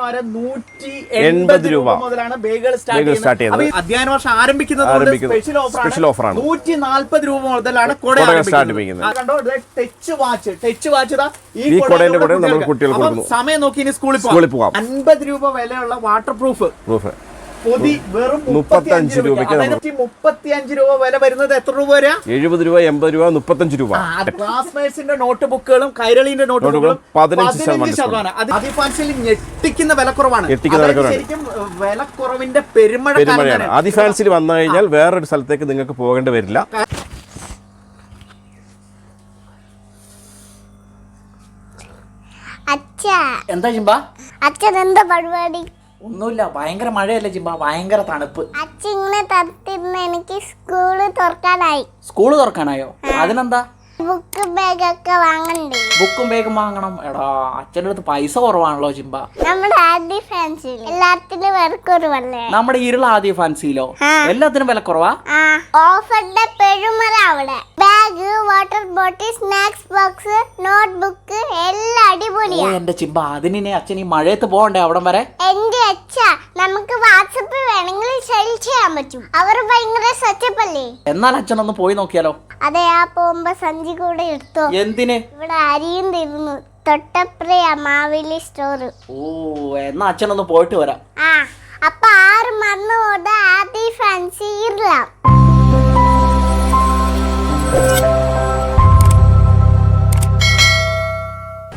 മച്ചമാരെ നൂറ്റി എൺപത് രൂപ. മുതലാണ് ബേഗുകൾ സ്റ്റാർട്ട് ചെയ്യുന്നത്. അധ്യയന വർഷം ആരംഭിക്കുന്നത് സ്പെഷ്യൽ ഓഫറാണ് നൂറ്റി നാല്പത് രൂപ മുതലാണ് ടച്ച് വാച്ച് ടച്ച് വാച്ച് ഈ അപ്പം സമയം നോക്കി ഇനി സ്കൂളിൽ പോവാം. അൻപത് രൂപ വിലയുള്ള വാട്ടർ പ്രൂഫ് പ്രൂഫ് പൊതി വെറും മുപ്പത്തഞ്ച് രൂപയ്ക്ക് മുപ്പത്തിയഞ്ച് രൂപ വില വരുന്നത് എത്ര രൂപ വരെ? എഴുപത് രൂപ എൺപത് രൂപ മുപ്പത്തഞ്ച് രൂപ. ക്ലാസ്മേറ്റ്സിന്റെ നോട്ട് ബുക്കുകളും കൈരളിന്റെ നോട്ട് ബുക്കുകളും പതിനഞ്ച് ശതമാനം അത് അതിഫാൻസിൽ ഞെട്ടിക്കുന്ന വിലക്കുറവാണ്. ശരിക്കും വിലക്കുറവിന്റെ പെരുമഴ പെരുമഴയാണ്. അതിഫാൻസിൽ ഫാൻസിൽ വന്നു കഴിഞ്ഞാൽ വേറൊരു സ്ഥലത്തേക്ക് നിങ്ങൾക്ക് പോകേണ്ടി വരില്ല. അച്ഛ. എന്താ ചിമ്പ അച്ഛൻ എന്താ പരിപാടി? ഒന്നുമില്ല ഭയങ്കര മഴയല്ലേ ചിമ്പ ഭയങ്കര തണുപ്പ്. അച്ഛൻ ഇങ്ങനെ തത്തിരുന്ന് എനിക്ക് സ്കൂൾ തുറക്കാനായി. സ്കൂൾ തുറക്കാനായോ? അതിനെന്താ? ബുക്ക് ബാഗ് ഒക്കെ വാങ്ങണ്ടേ? ബുക്കും ബാഗും വാങ്ങണം. എടാ അച്ഛന്റെ അടുത്ത് പൈസ കുറവാണല്ലോ ചിമ്പ നമ്മുടെ ആദ്യ ഫാൻസിൽ എല്ലാത്തിനും വിലക്കുറവല്ലേ? നമ്മുടെ ഇരുള ആദ്യ ഫാൻസിയിലോ എല്ലാത്തിനും വില കുറവാ ഓഫറിന്റെ പെരുമല അവിടെ. Bag water bottle snacks box notebook എല്ലാം ഓ എന്റെ ചിമ്പ അതിനെ അച്ഛൻ ഈ മഴയത്ത് പോകണ്ടേ അവിടം വരെ? എന്റെ അച്ഛ നമുക്ക് വാട്സപ്പ് വേണമെങ്കിൽ സെൽ ചെയ്യാൻ പറ്റും. അവർ ഭയങ്കര സത്യപ്പല്ലേ എന്നാൽ അച്ഛൻ ഒന്ന് പോയി നോക്കിയാലോ? അതെ ആ പോകുമ്പോ സഞ്ചി കൂടെ എടുത്തോ. എന്തിന്? ഇവിടെ അരിയും തരുന്നു. തൊട്ടപ്രിയ മാവേലി സ്റ്റോർ ഓ എന്നാ അച്ഛനൊന്ന് പോയിട്ട് വരാം. ആ അപ്പൊ ആറ് മറന്നു പോದ ആദ്യ ഫാൻസി ഇറലാം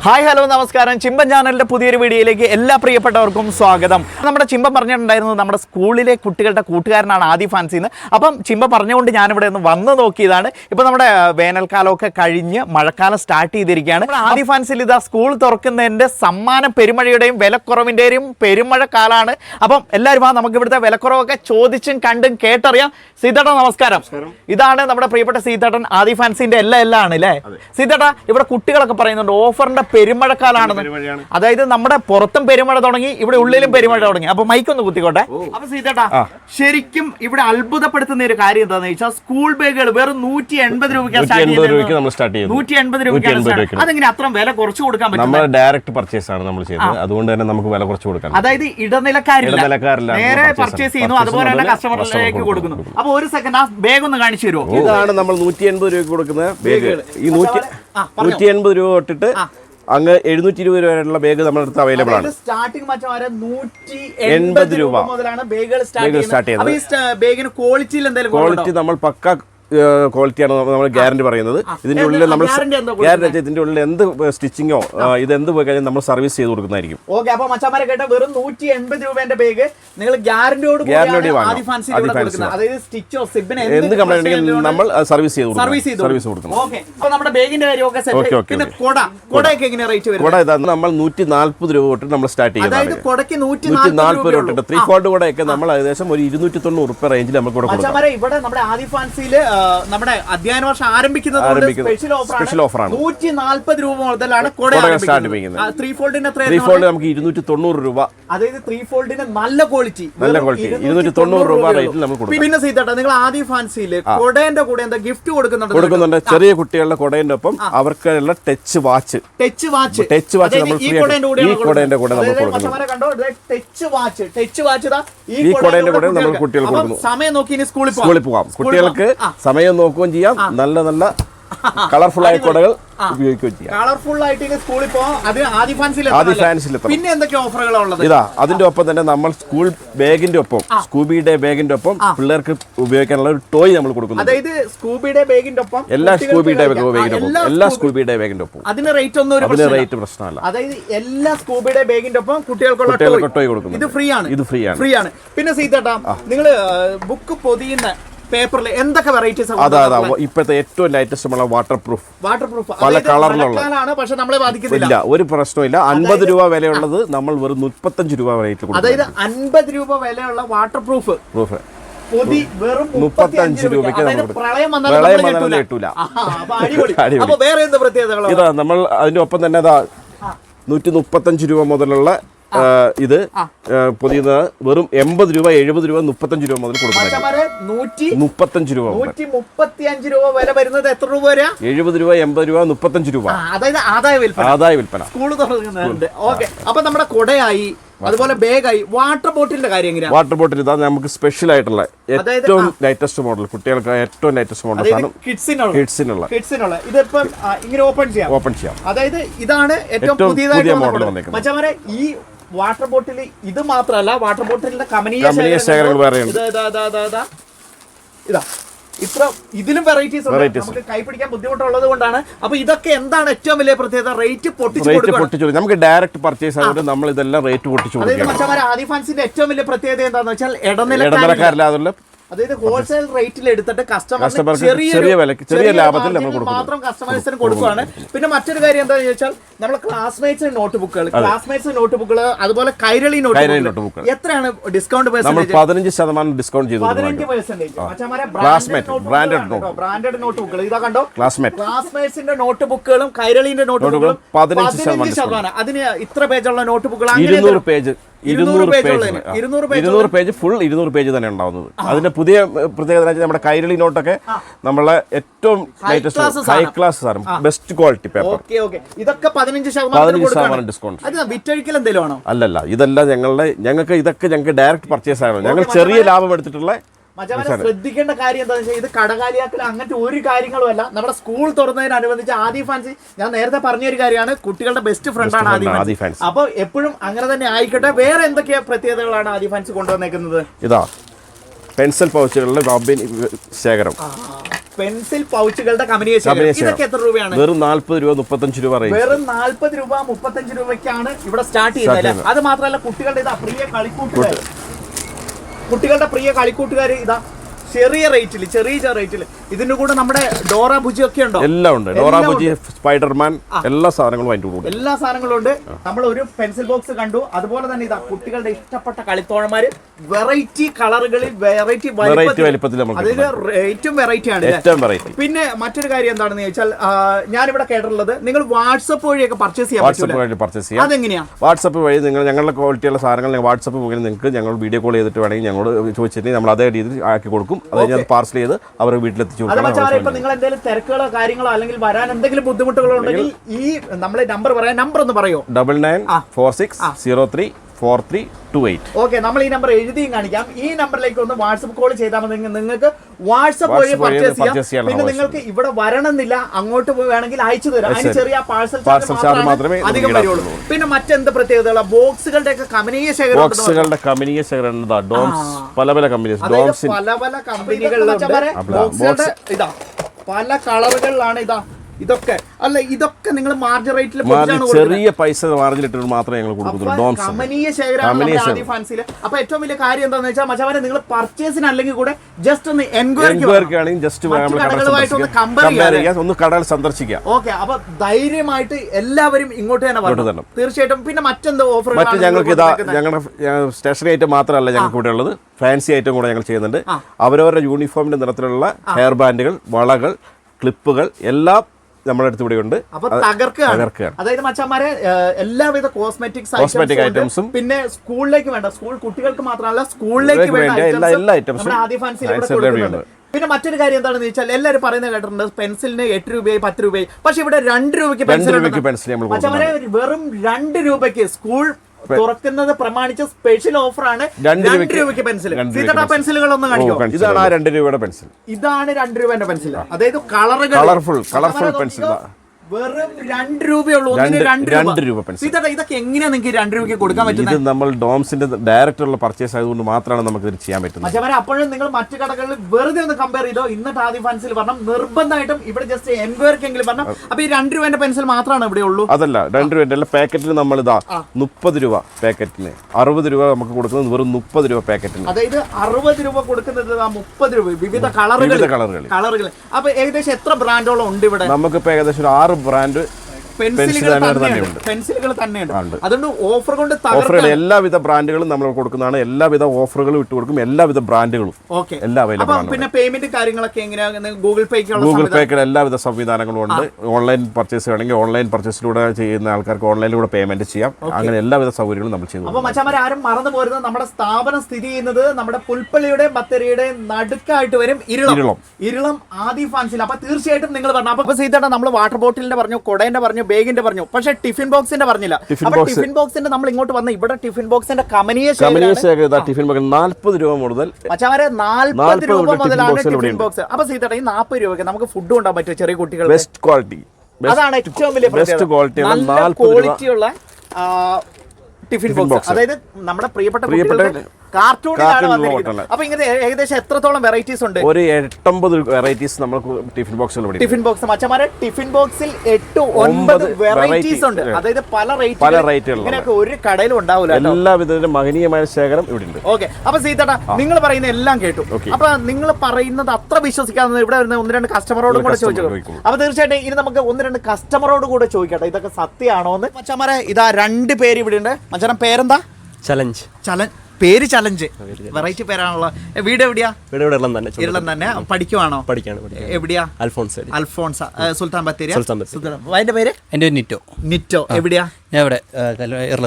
ഹായ് ഹലോ നമസ്കാരം. ചിമ്പൻ ചാനലിന്റെ പുതിയൊരു വീഡിയോയിലേക്ക് എല്ലാ പ്രിയപ്പെട്ടവർക്കും സ്വാഗതം. നമ്മുടെ ചിമ്പൻ പറഞ്ഞിട്ടുണ്ടായിരുന്നത് നമ്മുടെ സ്കൂളിലെ കുട്ടികളുടെ കൂട്ടുകാരനാണ് ആദ്യ ആദി നിന്ന് അപ്പം ചിമ്പ പറഞ്ഞുകൊണ്ട് ഞാനിവിടെ ഒന്ന് വന്ന് നോക്കിയതാണ്. ഇപ്പം നമ്മുടെ വേനൽക്കാലമൊക്കെ കഴിഞ്ഞ് മഴക്കാലം സ്റ്റാർട്ട് ചെയ്തിരിക്കുകയാണ്. ആദ്യ ആദി ഫാൻസിൽ ഇതാ സ്കൂൾ തുറക്കുന്നതിന്റെ സമ്മാനം പെരുമഴയുടെയും വിലക്കുറവിന്റെയും പെരുമഴക്കാലാണ്. അപ്പം എല്ലാവരും ആ നമുക്ക് ഇവിടുത്തെ വിലക്കുറവൊക്കെ ചോദിച്ചും കണ്ടും കേട്ടറിയാം. സീതേട്ട നമസ്കാരം. ഇതാണ് നമ്മുടെ പ്രിയപ്പെട്ട സീതേട്ടൻ ആദി ഫാൻസിന്റെ എല്ലാം എല്ലാം ആണ് അല്ലേ? സീതേട്ട ഇവിടെ കുട്ടികളൊക്കെ പറയുന്നുണ്ട് ഓഫറിന്റെ പെരുമഴക്കാലാണെന്ന്. അതായത് നമ്മുടെ പുറത്തും പെരുമഴ തുടങ്ങി ഇവിടെ ഉള്ളിലും പെരുമഴ തുടങ്ങി. അപ്പൊ മൈക്കൊന്ന് കുത്തിക്കോട്ടെ. അപ്പൊ സീതേട്ടാ ശരിക്കും ഇവിടെ അത്ഭുതപ്പെടുത്തുന്ന ഒരു കാര്യം എന്താണെന്ന് വെച്ചാൽ സ്കൂൾ ബാഗുകൾ വെറും നൂറ്റി എൺപത് രൂപയ്ക്കാണ് നൂറ്റി എൺപത് രൂപയ്ക്ക് നമ്മൾ സ്റ്റാർട്ട് ചെയ്യുന്നു. നൂറ്റി എൺപത് രൂപയ്ക്ക്. അതെങ്ങനെ അത്ര വില കുറച്ച് കൊടുക്കാൻ പറ്റും നമ്മൾ ഡയറക്റ്റ് പർച്ചേസ് ആണ് നമ്മൾ ചെയ്യുന്നത്. അതുകൊണ്ട് തന്നെ നമുക്ക് വില കുറച്ച് കൊടുക്കാം അതായത് ഇടനിലക്കാരില്ല. നേരെ പർച്ചേസ് ചെയ്യുന്നു. അതുപോലെ തന്നെ കസ്റ്റമറിലേക്ക് കൊടുക്കുന്നു. അപ്പൊ ഒരു സെക്കൻഡ് ആ ബാഗ് ഒന്ന് കാണിച്ചു തരുമോ ഇതാണ് നമ്മൾ നൂറ്റി എൺപത് രൂപയ്ക്ക് കൊടുക്കുന്ന ബാഗ് ഈ നൂറ്റി. നൂറ്റി എൺപത് രൂപ തൊട്ടിട്ട് അങ്ങ് എഴുന്നൂറ്റി ഇരുപത് രൂപ വരെയുള്ള ബാഗ് നമ്മുടെ അടുത്ത് അവൈലബിൾ ആണ്. സ്റ്റാർട്ടിംഗ് മച്ചമാരെ നൂറ്റി എൺപത് രൂപ. മുതലാണ് ബാഗുകൾ സ്റ്റാർട്ട് ചെയ്യുന്നത്. അപ്പൊ ഈ ബാഗിന് ക്വാളിറ്റിയിൽ എന്തെങ്കിലും ക്വാളിറ്റി നമ്മൾ പക്ക ക്വാളിറ്റിയാണ് നമ്മൾ ഗ്യാരണ്ടി പറയുന്നത്. ഇതിന്റെ ഉള്ളിൽ നമ്മൾ ഗ്യാരണ്ടി ഇതിന്റെ ഉള്ളിൽ എന്ത് സ്റ്റിച്ചിങ്ങോ ഇത് എന്ത് പോയി കഴിഞ്ഞാൽ നമ്മൾ സർവീസ് ചെയ്ത് കൊടുക്കുന്നതായിരിക്കും. ഓക്കെ അപ്പോൾ മച്ചാമാരെ കേട്ടോ വെറും നൂറ്റി എൺപത് രൂപേന്റെ ബാഗ് നിങ്ങൾ ഗ്യാരണ്ടിയോട് ഗ്യാരണ്ടി അതായത് സ്റ്റിച്ചോ സിബിന് എന്ത് കംപ്ലൈന്റ് ഉണ്ടെങ്കിലും നമ്മൾ സർവീസ് ചെയ്ത് സർവീസ് ചെയ്തു സർവീസ് കൊടുക്കും ഓക്കെ അപ്പോൾ നമ്മുടെ ബാഗിന്റെ കാര്യമൊക്കെ സെറ്റ് പിന്നെ കൊട. കൊടയൊക്കെ എങ്ങനെ റേറ്റ് വരും കൊട ഇതാണ് നമ്മൾ നൂറ്റി നാല്പത് രൂപ തൊട്ട് നമ്മൾ സ്റ്റാർട്ട് അതായത് ചെയ്യുന്നത് കൊടയ്ക്ക് നൂറ്റി നാൽപ്പത് രൂപ തൊട്ട് ത്രീ ഫോൾഡ് കൂടെ ഒക്കെ നമ്മൾ ഏകദേശം ഒരു ഇരുന്നൂറ്റി തൊണ്ണൂറ് റുപ്യ റേഞ്ചിൽ നമുക്ക് ഇവിടെ നമ്മുടെ ആദി ഫാൻസിയിൽ ആ, നമ്മുടെ അധ്യയന വർഷം ആരംഭിക്കുന്നത് സ്പെഷ്യൽ ഓഫറാണ് offer ഓഫർ ആണ്. നൂറ്റി നാല്പത് രൂപ മുതലാണ് കൊട ആരംഭിക്കുന്നത്. ത്രീ ഫോൾഡിന് ത്രീ ഫോൾഡ് നമുക്ക് ഇരുന്നൂറ്റി തൊണ്ണൂറ് രൂപ. അതായത് ത്രീ ഫോൾഡിന് നല്ല ക്വാളിറ്റി നല്ല ക്വാളിറ്റി ഇരുന്നൂറ്റി തൊണ്ണൂറ് രൂപ റേറ്റിൽ നമുക്ക് കൊടുക്കും. പിന്നെ സീതട്ട നിങ്ങൾ ആദ്യ ഫാൻസിയിൽ കൊടേന്റെ കൂടെ എന്താ ഗിഫ്റ്റ് കൊടുക്കുന്നുണ്ട് കൊടുക്കുന്നുണ്ട്. ചെറിയ കുട്ടികളുടെ കൊടേന്റെ ഒപ്പം അവർക്കുള്ള touch watch touch watch touch watch നമ്മൾ ഈ കൊടേന്റെ കൂടെ നമ്മൾ കൊടുക്കുന്നു. ടച്ച് വാച്ച് ടച്ച് വാച്ച് ഈ കൊടേന്റെ കൂടെ നമ്മൾ കുട്ടികൾക്ക്. കൊടുക്കുന്നു. സമയം നോക്കി സ്കൂളിൽ പോകാം കുട്ടികൾക്ക് സമയം നോക്കുകയും ചെയ്യാം. നല്ല നല്ല കളർഫുൾ ആയ കൊടകൾ ഉപയോഗിക്കുകയും ചെയ്യാം. കളർഫുൾ ആയിട്ട് സ്കൂളിൽ അത് ആദി ഫാൻസിൽ ആദി ഫാൻസിൽ. പിന്നെ എന്തൊക്കെ ഓഫറുകളാണ് ഇതാ അതിന്റെ ഒപ്പം തന്നെ നമ്മൾ സ്കൂൾ ബാഗിന്റെ ഒപ്പം സ്കൂബിയുടെ ബാഗിന്റെ ഒപ്പം പിള്ളേർക്ക് ഉപയോഗിക്കാനുള്ള ഒരു ടോയ് നമ്മൾ കൊടുക്കുന്നു അതായത് സ്കൂബിയുടെ ബാഗിന്റെ ഒപ്പം എല്ലാ സ്കൂബി സ്കൂബിയുടെ കളിക്കാം. ബാഗിന്റെ ഒപ്പം എല്ലാ സ്കൂബി- സ്കൂബിയുടെ ബാഗിന്റെ ഒപ്പം. അതിന് റേറ്റ് ഒന്നും ഒരു അതിന് പ്രശ്നമില്ല. റേറ്റ് പ്രശ്നമല്ല. അതായത് എല്ലാ സ്കൂബിയുടെ ബാഗിന്റെ ഒപ്പം കുട്ടികൾക്കുള്ള ടോയ് toy. ഇത് ഫ്രീ ആണ്. ഇത് ഫ്രീ ആണ്. ഫ്രീ ആണ്. പിന്നെ സീതേട്ടാ നിങ്ങൾ ബുക്ക് പൊതിയുന്ന പേപ്പറിൽ എന്തൊക്കെ വെറൈറ്റീസ് അതാ അതാ ഇപ്പോഴത്തെ ഏറ്റവും ലേറ്റസ്റ്റ് ഉള്ള വാട്ടർ പ്രൂഫ് വാട്ടർ പ്രൂഫ് പല colour-ലുള്ള. പക്ഷെ നമ്മളെ ബാധിക്കുന്നില്ല. ഒരു പ്രശ്നമില്ല അൻപത് രൂപ വിലയുള്ളത് നമ്മൾ വെറും മുപ്പത്തഞ്ച് രൂപ റേറ്റ് കൊടുക്കും അതായത് അൻപത് രൂപ വിലയുള്ള വാട്ടർ പ്രൂഫ് പ്രൂഫ് പൊതി വെറും മുപ്പത്തഞ്ച് രൂപയ്ക്ക് പ്രളയം ഞെട്ടൂല. ഞെട്ടൂല. അപ്പൊ. വേറെ എന്ത് പ്രത്യേകതകളാണ്? ഇതാ നമ്മൾ അതിന്റെ ഒപ്പം തന്നെ ഇതാ നൂറ്റി മുപ്പത്തഞ്ച് രൂപ മുതലുള്ള ഇത് പുതിയത് പൊതിയുന്നത് വെറും എൺപത് രൂപ എഴുപത് രൂപ മുപ്പത്തഞ്ച് രൂപ മുതൽ കൊടുക്കുന്നത് മുപ്പത്തഞ്ച് രൂപ മുതൽ. നൂറ്റി മുപ്പത്തി അഞ്ച് രൂപ വില വരുന്നത് എത്ര രൂപ വരെ? എഴുപത് രൂപ എൺപത് രൂപ മുപ്പത്തഞ്ച് രൂപ. ആ, അതായത് ആദായ വിൽപ്പന. ആദായ വിൽപ്പന. സ്കൂൾ. തുടങ്ങുന്നുണ്ട് ഓക്കെ. അപ്പൊ നമ്മുടെ കൊടയായി അതുപോലെ ബാഗായി. വാട്ടർ ബോട്ടിലിന്റെ കാര്യം എങ്ങനെയാണ് വാട്ടർ ബോട്ടിൽ ഇതാ നമുക്ക് സ്പെഷ്യൽ ആയിട്ടുള്ള ഏറ്റവും ലേറ്റസ്റ്റ് മോഡൽ കുട്ടികൾക്ക് ഏറ്റവും ലേറ്റസ്റ്റ് മോഡൽ കിഡ്സിനുള്ള കിഡ്സിനുള്ള ഇതിപ്പം ഇങ്ങനെ ഓപ്പൺ ചെയ്യാം. ഓപ്പൺ ചെയ്യാം. അതായത് ഇതാണ് ഏറ്റവും പുതിയതായിട്ട് model. വന്നേക്കുന്നത്. ഈ വാട്ടർ ബോട്ടിൽ ഇത് മാത്രമല്ല വാട്ടർ ബോട്ടിലിന്റെ കമനീയ ശേഖരങ്ങൾ. ഇത്. ഇതാ, ഇതാ, ഇതാ, ഇതാ. ഇതാ ഇത്ര ഇതിലും വെറൈറ്റീസ് ഉണ്ട്. നമുക്ക് കൈ പിടിക്കാൻ ബുദ്ധിമുട്ടുള്ളത് കൊണ്ടാണ്. അപ്പൊ ഇതൊക്കെ എന്താണ് ഏറ്റവും വലിയ പ്രത്യേകത? റേറ്റ് പൊട്ടിച്ചു റേറ്റ് പൊട്ടിച്ചു നമുക്ക് ഡയറക്റ്റ് പർച്ചേസ് ആയതുകൊണ്ട് നമ്മൾ ഇതെല്ലാം റേറ്റ് പൊട്ടിച്ചു കൊടുക്കും മച്ചമാരെ ആദി ഫാൻസിന്റെ ഏറ്റവും വലിയ പ്രത്യേകത എന്താണെന്ന് വെച്ചാൽ ഇടനിലക്കാരില്ല ഇടനിലക്കാരില്ലാതുള്ള അതായത് ഹോൾസെയിൽ റേറ്റിൽ എടുത്തിട്ട് കസ്റ്റമർക്ക് ചെറിയ ചെറിയ വിലക്ക്, ചെറിയ ലാഭത്തിൽ നമ്മൾ മാത്രം കസ്റ്റമേഴ്സിന് കൊടുക്കുവാണ്. പിന്നെ മറ്റൊരു കാര്യം എന്താണെന്ന് ചോദിച്ചാൽ നമ്മൾ ക്ലാസ്മേറ്റ്സ് നോട്ട് ബുക്കുകൾ ക്ലാസ്മേറ്റ്സ് നോട്ട് ബുക്കുകൾ അതുപോലെ കൈരളി നോട്ട് ബുക്കുകൾ എത്രയാണ് ഡിസ്കൗണ്ട് നമ്മൾ പതിനഞ്ച് ശതമാനം ഡിസ്കൗണ്ട് ചെയ്തു പതിനഞ്ച് percentage branded note. Branded note ബുക്കുകൾ ഇതാ കണ്ടോ? ക്ലാസ്മേറ്റ് ക്ലാസ്മേറ്റ്സിന്റെ നോട്ട് ബുക്കുകളും കൈരളിന്റെ നോട്ട് ബുക്കുകളും പതിനഞ്ച് ശതമാനം ശതമാനം. അതിന് ഇത്ര പേജുള്ള നോട്ട് ബുക്കുകൾ ഇരുന്നൂറ് പേജ് ഇരുന്നൂറ് പേജ്. ഇരുന്നൂറ് പേജ് ഫുൾ ഇരുന്നൂറ് പേജ് തന്നെ ഉണ്ടാവുന്നത്. അതിന്റെ പുതിയ പ്രത്യേകത നമ്മുടെ കൈരളി നോട്ടൊക്കെ നമ്മളെ ഏറ്റവും ലേറ്റസ്റ്റ് ഹൈ ക്ലാസ് സാധനം. ബെസ്റ്റ് ക്വാളിറ്റി പേപ്പർ ഇതൊക്കെ പതിനഞ്ച് ശതമാനം ഡിസ്കൗണ്ട് അത് വിറ്റഴിക്കൽ എന്തെങ്കിലും ആണോ? അല്ലല്ല ഇതെല്ലാം ഞങ്ങളുടെ ഞങ്ങൾക്ക് ഇതൊക്കെ ഞങ്ങൾക്ക് ഡയറക്റ്റ് പർച്ചേസ് ആണ് ഞങ്ങൾ ചെറിയ ലാഭം എടുത്തിട്ടുള്ള ശ്രദ്ധിക്കേണ്ട കാര്യം എന്താണെന്ന് വെച്ചാൽ ഇത് കടകാലിയാക്കൽ അങ്ങനത്തെ ഒരു കാര്യങ്ങളും അല്ല. നമ്മുടെ സ്കൂൾ തുറന്നതിനനുബന്ധിച്ച് ആദി ഫാൻസി ഞാൻ നേരത്തെ പറഞ്ഞ ഒരു കാര്യമാണ് കുട്ടികളുടെ ബെസ്റ്റ് ഫ്രണ്ട് ആദി friend ആണ് ആദി ഫാൻസി ഫാൻസി. അപ്പൊ എപ്പോഴും അങ്ങനെ തന്നെ ആയിക്കോട്ടെ. വേറെ എന്തൊക്കെയാ പ്രത്യേകതകളാണ് ആദി ഫാൻസ് കൊണ്ടുവന്നേക്കുന്നത്? ഇതാ പെൻസിൽ പൗച്ചുകളുടെ റബ്ബിൻ ശേഖരം. പെൻസിൽ പൗച്ചുകളുടെ കമ്പനിയെ കമ്പനിയെ ഇതൊക്കെ എത്ര രൂപയാണ്? വെറും നാല്പത് രൂപ മുപ്പത്തഞ്ച് രൂപ വെറും നാല്പത് രൂപ മുപ്പത്തഞ്ച് രൂപയ്ക്കാണ് ഇവിടെ സ്റ്റാർട്ട് ചെയ്യുന്നത് അത് മാത്രമല്ല കുട്ടികളുടെ ഇത് പ്രിയ കളിക്കൂട്ടുകാർ കുട്ടികളുടെ പ്രിയ കളിക്കൂട്ടുകാർ ഇതാ. ചെറിയ റേറ്റിൽ ചെറിയ റേറ്റിൽ. ഇതിന്റെ കൂടെ നമ്മുടെ ഡോറ ബുജി ഒക്കെ ഉണ്ടോ? എല്ലാം ഉണ്ട്. ഡോറ ബുജി സ്പൈഡർമാൻ എല്ലാ സാധനങ്ങളും അതിന്റെ കൂടെ എല്ലാ സാധനങ്ങളും ഉണ്ട്. നമ്മൾ ഒരു പെൻസിൽ ബോക്സ് കണ്ടു. അതുപോലെ തന്നെ ഇതാ കുട്ടികളുടെ ഇഷ്ടപ്പെട്ട കളിത്തോഴന്മാര് വെറൈറ്റി കളറുകളിൽ വെറൈറ്റി വെറൈറ്റി വലിപ്പത്തിൽ അതിൽ റേറ്റും വെറൈറ്റി ആണ് ഏറ്റവും വെറൈറ്റി പിന്നെ മറ്റൊരു കാര്യം എന്താണെന്ന് ചോദിച്ചാൽ ഞാനിവിടെ കേട്ടിട്ടുള്ളത് നിങ്ങൾ വാട്സപ്പ് വഴിയൊക്കെ പർച്ചേസ് ചെയ്യാം വാട്സപ്പ് വഴി പർച്ചേസ് ചെയ്യാം. അതെങ്ങനെയാ? വാട്സപ്പ് വഴി നിങ്ങൾ ഞങ്ങളുടെ ക്വാളിറ്റിയുള്ള സാധനങ്ങൾ നിങ്ങൾ വാട്സപ്പ് മുഖേന നിങ്ങൾക്ക് ഞങ്ങൾ വീഡിയോ കോൾ ചെയ്തിട്ട് വേണമെങ്കിൽ ഞങ്ങളോട് ചോദിച്ചിട്ടുണ്ടെങ്കിൽ നമ്മൾ അതേ രീതിയിൽ ആക്കി കൊടുക്കും. അത് ഞാൻ പാർസൽ ചെയ്ത് അവരുടെ വീട്ടിലെത്തിച്ചു നിങ്ങൾ എന്തെങ്കിലും തിരക്കുകളോ കാര്യങ്ങളോ അല്ലെങ്കിൽ വരാൻ എന്തെങ്കിലും ബുദ്ധിമുട്ടുകളോ ഉണ്ടെങ്കിൽ ഈ നമ്മളെ നമ്പർ പറയാം. നമ്പർ ഒന്ന് പറയോ? Double nine four six zero three four three two eight okay നമ്മൾ ഈ നമ്പർ എഴുതിയും കാണിക്കാം. ഈ നമ്പറിലേക്ക് ഒന്ന് വാട്സപ്പ് കോൾ ചെയ്താൽ മതി. നിങ്ങൾക്ക് വാട്സപ്പ് വഴി പർച്ചേസ് ചെയ്യാം. പിന്നെ നിങ്ങൾക്ക് ഇവിടെ വരണമെന്നില്ല. അങ്ങോട്ട് വേണമെങ്കിൽ അയച്ചു തരാം. അതിന് ചെറിയ പാഴ്സൽ ചാർജ് മാത്രമേ അധികം വരുള്ളൂ. പിന്നെ മറ്റെന്ത് പ്രത്യേകതകളാണ് ബോക്സുകളുടെ ഒക്കെ കമ്പനിയെ ശേഖരം ബോക്സുകളുടെ കമ്പനിയെ ശേഖരം. ഡോംസ് പല പല കമ്പനീസ്. ഡോംസ് പല പല കമ്പനികളിലുണ്ട്. ബോക്സുകളുടെ ഇതാ പല കളറുകളിലാണ് ഇതാ. ഇതൊക്കെ അല്ല ഇതൊക്കെ നിങ്ങൾ മാർജിൻ റേറ്റിൽ ചെറിയ പൈസ മാർജിൻ ഇട്ടിട്ട് മാത്രമേ ഞങ്ങൾ കൊടുക്കുന്നുള്ളൂ കമനീയ ശേഖരമാണ് നമ്മുടെ ആദ്യ ഫാൻസിൽ അപ്പൊ ഏറ്റവും വലിയ കാര്യം എന്താണെന്ന് വെച്ചാൽ മച്ചവരെ നിങ്ങൾ പർച്ചേസിന് അല്ലെങ്കിൽ കൂടെ ജസ്റ്റ് ഒന്ന് എൻക്വയറിക്ക് ജസ്റ്റ് ഒന്ന് സന്ദർശിക്കാം. compare കമ്പയർ ചെയ്യാതെ. ചെയ്യാം. ഒന്ന് കടൽ സന്ദർശിക്കാം. ഓക്കെ അപ്പൊ ധൈര്യമായിട്ട് എല്ലാവരും ഇങ്ങോട്ട് തന്നെ വരണം. തീർച്ചയായിട്ടും. പിന്നെ മറ്റെന്തോ ഓഫർ മറ്റ് ഞങ്ങൾക്ക് ഇതാ ഞങ്ങളുടെ സ്റ്റേഷനറി ഐറ്റം മാത്രമല്ല ഞങ്ങൾക്ക് ഇവിടെ ഉള്ളത് ഫാൻസി ഐറ്റം കൂടെ ഞങ്ങൾ ചെയ്യുന്നുണ്ട്. അവരവരുടെ യൂണിഫോമിന്റെ നിറത്തിലുള്ള ഹെയർ ബാൻഡുകൾ വളകൾ ക്ലിപ്പുകൾ എല്ലാം നമ്മുടെ അടുത്ത് ഇവിടെ ഉണ്ട്. അപ്പൊ തകർക്കുകയാണ്. അതായത് മച്ചന്മാരെ എല്ലാവിധ കോസ്മെറ്റിക്സ് കോസ്മെറ്റിക് ഐറ്റംസും പിന്നെ സ്കൂളിലേക്ക് വേണ്ട. സ്കൂൾ കുട്ടികൾക്ക് മാത്രമല്ല സ്കൂളിലേക്ക് വേണ്ട എല്ലാ- ഐറ്റംസും ആദ്യ ഫാൻസിൽ. പിന്നെ മറ്റൊരു കാര്യം എന്താണെന്ന് വെച്ചാൽ എല്ലാവരും പറയുന്നത് കേട്ടിട്ടുണ്ട് പെൻസിലിന് എട്ട് രൂപയായി പത്ത് രൂപയായി. പക്ഷെ ഇവിടെ രണ്ട് രൂപയ്ക്ക് പെൻസിൽ വെറും രണ്ട് രൂപയ്ക്ക് സ്കൂൾ തുറക്കുന്നത് പ്രമാണിച്ച സ്പെഷ്യൽ ഓഫർ ആണ്. രണ്ട് രൂപയ്ക്ക് പെൻസിൽ സീതട്ട പെൻസിലുകൾ ഒന്ന് കാണിക്കോ? ഇതാണ് ആ രണ്ട് രൂപയുടെ പെൻസിൽ ഇതാണ് രണ്ട് രൂപയുടെ പെൻസിൽ അതായത് കളറുകൾ. Colourful colourful pencil. വെറും രണ്ട് രൂപയുള്ളൂ രണ്ട്- രൂപ. സീതട്ട ഇതൊക്കെ എങ്ങനെയാ നിങ്ങൾക്ക് രണ്ട് രൂപയ്ക്ക് കൊടുക്കാൻ പറ്റുന്നത്? ഇത് നമ്മൾ ഡോംസിന്റെ ഡയറക്റ്റ് ഉള്ള പർച്ചേസ് ആയതുകൊണ്ട് മാത്രമാണ് നമുക്ക് ഇത് ചെയ്യാൻ പറ്റുന്നത്. മച്ചവരെ അപ്പോഴും നിങ്ങൾ മറ്റു കടകളിൽ വെറുതെ ഒന്ന് കമ്പയർ ചെയ്തോ? ഇന്നത്തെ ആദ്യ ഫാൻസിൽ പറഞ്ഞു നിർബന്ധമായിട്ടും ഇവിടെ ജസ്റ്റ് എൻക്വയറിക്കെങ്കിലും പറഞ്ഞു അപ്പൊ ഈ രണ്ട് രൂപന്റെ പെൻസിൽ മാത്രമാണ് ഇവിടെ ഉള്ളൂ? അതല്ല രണ്ട് രൂപ അല്ല പാക്കറ്റിന് നമ്മൾ ഇതാ മുപ്പത് രൂപ പാക്കറ്റിന് അറുപത് രൂപ നമുക്ക് കൊടുക്കുന്നത് വെറും മുപ്പത് രൂപ പാക്കറ്റിന് അതായത് അറുപത് രൂപ കൊടുക്കുന്നത് മുപ്പത് രൂപ. വിവിധ കളറുകൾ കളറുകൾ കളറുകൾ അപ്പൊ ഏകദേശം എത്ര ബ്രാൻഡോളം ഉണ്ട് ഇവിടെ? നമുക്കിപ്പോൾ ഏകദേശം ഒരു ആറ് ബ്രാൻഡ് പെൻസിലുകൾ തന്നെയാണ് തന്നെയുണ്ട്. അതുകൊണ്ട് ഓഫർ കൊണ്ട് ഓഫറുകൾ എല്ലാവിധ ബ്രാൻഡുകളും നമ്മൾ കൊടുക്കുന്നതാണ്. എല്ലാവിധ ഓഫറുകളും ഇട്ട് കൊടുക്കും. എല്ലാവിധ ബ്രാൻഡുകളും എല്ലാം അവൈലബിൾ ആണ് പിന്നെ പേയ്മെന്റ് കാര്യങ്ങളൊക്കെ എങ്ങനെയാണ് ഗൂഗിൾ പേക്കുള്ള ഗൂഗിൾ പേക്ക് എല്ലാവിധ സംവിധാനങ്ങളും ഉണ്ട്. ഓൺലൈൻ പർച്ചേസ് വേണമെങ്കിൽ ഓൺലൈൻ പർച്ചേസിലൂടെ ചെയ്യുന്ന ആൾക്കാർക്ക് ഓൺലൈനിലൂടെ പേയ്മെന്റ് ചെയ്യാം. അങ്ങനെ എല്ലാവിധ സൗകര്യങ്ങളും നമ്മൾ ചെയ്യുന്നു അപ്പൊ മച്ചാമാർ ആരും മറന്നു പോരുന്നത് നമ്മുടെ സ്ഥാപനം സ്ഥിതി ചെയ്യുന്നത് നമ്മുടെ പുൽപ്പള്ളിയുടെ ബത്തേരിയുടെ നടുക്കായിട്ട് വരും ഇരുളം. ഇരുളം. ഇരുളം ആദി ഫാൻസിൽ. അപ്പൊ തീർച്ചയായിട്ടും നിങ്ങൾ പറഞ്ഞു അപ്പൊ സീതേട്ട നമ്മൾ വാട്ടർ ബോട്ടിലിന്റെ പറഞ്ഞു കൊടേന്റെ പറഞ്ഞു ബേഗിന്റെ പറഞ്ഞു. പക്ഷെ ടിഫിൻ ബോക്സിന്റെ പറഞ്ഞില്ല. ടിഫിൻ ടിഫിൻ ബോക്സിന്റെ നമ്മൾ ഇങ്ങോട്ട് വന്ന ഇവിടെ ടിഫിൻ ബോക്സിന്റെ കമനീയ ടിഫിൻ ബോക്സ് നാൽപ്പത് രൂപ മുതൽ മച്ചാമാരെ നാല്പത് 40 രൂപ ടിഫിൻ മുതലാണ് ടിഫിൻ ബോക്സ്. അപ്പൊ സീതട്ട ഈ നാൽപ്പത് രൂപയ്ക്ക് നമുക്ക് ഫുഡ് കൊണ്ടാൻ പറ്റുമോ ചെറിയ കുട്ടികൾ ബെസ്റ്റ് ക്വാളിറ്റി അതാണ് ഏറ്റവും വലിയ ബെസ്റ്റ് ക്വാളിറ്റി ക്വാളിറ്റിയുള്ള ടിഫിൻ ബോക്സ്. അതായത് നമ്മുടെ പ്രിയപ്പെട്ട പ്രിയപ്പെട്ട കാർട്ടൂണിലാണ് വന്നിരിക്കുന്നത്. അപ്പൊ ഇങ്ങനെ ഏകദേശം എത്രത്തോളം വെറൈറ്റീസ് ഉണ്ട്? ഒരു എട്ടൊമ്പത് വെറൈറ്റീസ് നമുക്ക് ടിഫിൻ ബോക്സിൽ ടിഫിൻ ബോക്സ് മച്ചമാരെ ടിഫിൻ ബോക്സിൽ എട്ട് ഒൻപത് ഒമ്പത് വെറൈറ്റീസ് ഉണ്ട്. അതായത് പല റേറ്റ് പല റേറ്റ്. ഇങ്ങനെയൊക്കെ ഒരു കടയിലും ഉണ്ടാവില്ല കേട്ടോ. എല്ലാവിധ മഹനീയമായ ശേഖരം ഇവിടെ ഉണ്ട്. ഓക്കെ അപ്പൊ സീതട്ട നിങ്ങൾ പറയുന്ന എല്ലാം കേട്ടു. അപ്പൊ നിങ്ങൾ പറയുന്നത് അത്ര വിശ്വസിക്കാതെ ഇവിടെ വരുന്ന ഒന്ന് രണ്ട് കസ്റ്റമറോടും കൂടെ ചോദിച്ചു അപ്പൊ തീർച്ചയായിട്ടും ഇനി നമുക്ക് ഒന്ന് രണ്ട് കസ്റ്റമറോട് കൂടെ ചോദിക്കട്ടെ. ഇതൊക്കെ സത്യമാണോ എന്ന് മച്ചാമാരെ ഇതാ രണ്ട് പേര് ഇവിടെ ഉണ്ട്. അച്ഛനം പേരെന്താ? ചലഞ്ച് ചലൻ പേര് ചലഞ്ച് വെറൈറ്റി പേരാണല്ലോ വീട് എവിടെയാ? വീട് ഇവിടെ ഇളം തന്നെ ഇരളം തന്നെ. പഠിക്കുവാണോ? പഠിക്കാണ് പഠിക്കാണ്. എവിടെയാ? അൽഫോൺസ് അലി. അൽഫോൺസ. ഏ, സുൽത്താൻ ബത്തേരി. സുൽത്താൻ ബത്തേരി. അതിന്റെ പേര്? എന്റെ ഒരു നിറ്റോ. നിറ്റോ. എവിടെയാ? ഞാൻ ഇവിടെ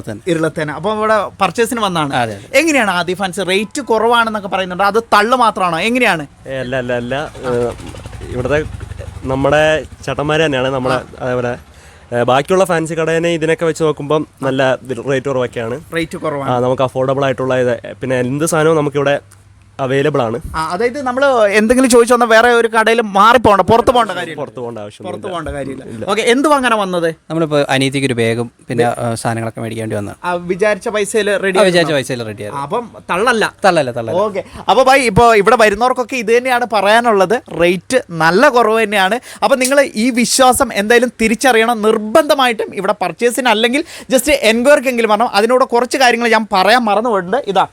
തന്നെ. ഇരുളത്തേന ഇവിടെ പർച്ചേസിന് വന്നാണ്. അതെ, എങ്ങനെയാണ് ആദ്യ ഫാൻസ് റേറ്റ് കുറവാണെന്നൊക്കെ പറയുന്നുണ്ട്. അത് തള്ളു മാത്രമാണോ? എങ്ങനെയാണ്? ഏ, അല്ല അല്ല അല്ല. ഏ, ഇവിടുത്തെ നമ്മുടെ ചേട്ടന്മാർ തന്നെയാണ് നമ്മുടെ അതേപോലെ ബാക്കിയുള്ള ഫാൻസി കടേനെ ഇതിനൊക്കെ വെച്ച് നോക്കുമ്പോൾ നല്ല റേറ്റ് കുറവൊക്കെയാണ്. റേറ്റ് കുറവാണ്. നമുക്ക് അഫോർഡബിൾ ആയിട്ടുള്ള ഇത് പിന്നെ എന്ത് സാധനവും നമുക്കിവിടെ അവൈലബിൾ ആണ്. അതായത് നമ്മൾ എന്തെങ്കിലും ചോദിച്ചു വന്നാൽ വേറെ ഒരു കടയിൽ മാറി പോകണ്ട പുറത്ത് പോകേണ്ട കാര്യം പുറത്ത് പോകേണ്ട ആവശ്യം പുറത്ത് പോകേണ്ട കാര്യമില്ല. ഓക്കെ എന്തും അങ്ങനെ വന്നത്? നമ്മളിപ്പോൾ അനീതിക്ക് ഒരു ബാഗും പിന്നെ സാധനങ്ങളൊക്കെ മേടിക്കേണ്ടി വന്നതാണ് ആ, വിചാരിച്ച പൈസയിൽ റെഡി വിചാരിച്ച പൈസയിൽ റെഡി അപ്പം തള്ളല്ല. തള്ളല്ല തള്ളല്ല. ഓക്കെ. അപ്പോൾ ബൈ ഇപ്പോൾ ഇവിടെ വരുന്നവർക്കൊക്കെ ഇത് തന്നെയാണ് പറയാനുള്ളത്. റേറ്റ് നല്ല കുറവ് തന്നെയാണ്. അപ്പോൾ നിങ്ങൾ ഈ വിശ്വാസം എന്തായാലും തിരിച്ചറിയണം. നിർബന്ധമായിട്ടും ഇവിടെ പർച്ചേസിന് അല്ലെങ്കിൽ ജസ്റ്റ് എൻക്വയറിക്കെങ്കിലും പറഞ്ഞു അതിനോട് കുറച്ച് കാര്യങ്ങൾ ഞാൻ പറയാൻ മറന്നുപോയിട്ടുണ്ട്. ഇതാ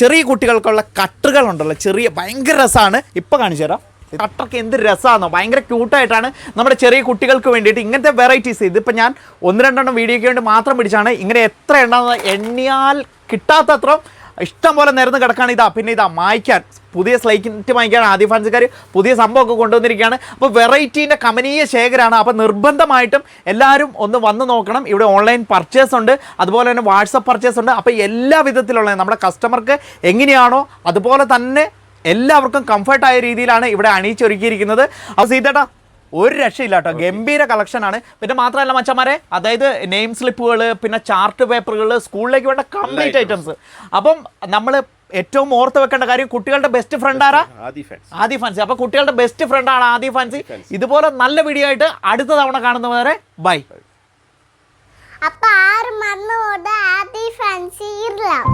ചെറിയ കുട്ടികൾക്കുള്ള കട്ടറുകൾ ഉണ്ടല്ലോ ചെറിയ ഭയങ്കര രസമാണ് ഇപ്പോൾ കാണിച്ചു തരാം. കട്ടറൊക്കെ എന്ത് രസമാണോ ഭയങ്കര ക്യൂട്ടായിട്ടാണ് നമ്മുടെ ചെറിയ കുട്ടികൾക്ക് വേണ്ടിയിട്ട് ഇങ്ങനത്തെ വെറൈറ്റീസ് ഇതിപ്പോൾ ഞാൻ ഒന്ന് രണ്ടെണ്ണം വീഡിയോയ്ക്ക് വേണ്ടി മാത്രം പിടിച്ചാണ്. ഇങ്ങനെ എത്ര എണ്ണം എണ്ണിയാൽ കിട്ടാത്തത്ര ഇഷ്ടം പോലെ നിരന്ന് കിടക്കാണ് ഇതാ. പിന്നെ ഇതാ മായ്ക്കാൻ. പുതിയ സ്ലൈറ്റ് വാങ്ങിക്കാൻ ആദ്യ ഫാൻസുകാർ പുതിയ സംഭവമൊക്കെ കൊണ്ടുവന്നിരിക്കുകയാണ്. അപ്പോൾ വെറൈറ്റീന്റെ കമനീയ ശേഖരമാണ് അപ്പോൾ നിർബന്ധമായിട്ടും എല്ലാവരും ഒന്ന് വന്ന് നോക്കണം. ഇവിടെ ഓൺലൈൻ പർച്ചേസ് ഉണ്ട്. അതുപോലെ തന്നെ വാട്സപ്പ് പർച്ചേസ് ഉണ്ട്. അപ്പോൾ എല്ലാ വിധത്തിലുള്ള നമ്മുടെ കസ്റ്റമർക്ക് എങ്ങനെയാണോ അതുപോലെ തന്നെ എല്ലാവർക്കും കംഫർട്ടായ രീതിയിലാണ് ഇവിടെ അണിയിച്ചൊരുക്കിയിരിക്കുന്നത്. അപ്പോൾ സീതേട്ടാ ഒരു രക്ഷയില്ല കേട്ടോ ഗംഭീര കളക്ഷനാണ്. പിന്നെ മാത്രമല്ല മച്ചന്മാരെ അതായത് നെയിം സ്ലിപ്പുകൾ പിന്നെ ചാർട്ട് പേപ്പറുകൾ സ്കൂളിലേക്ക് വേണ്ട കംപ്ലീറ്റ് ഐറ്റംസ് അപ്പം നമ്മൾ ഏറ്റവും ഓർത്ത് വെക്കേണ്ട കാര്യം കുട്ടികളുടെ ബെസ്റ്റ് ഫ്രണ്ട് ആരാ? ആദി ഫാൻസ് ആദി ഫാൻസി അപ്പൊ കുട്ടികളുടെ ബെസ്റ്റ് ഫ്രണ്ട് ആണ് ആദി ഫാൻസി ഇതുപോലെ നല്ല വീഡിയോ ആയിട്ട് അടുത്ത തവണ കാണുന്നവരെ ബൈ അപ്പൊ ആറ് മറന്നു ആദി ഫാൻസി ഇറലാം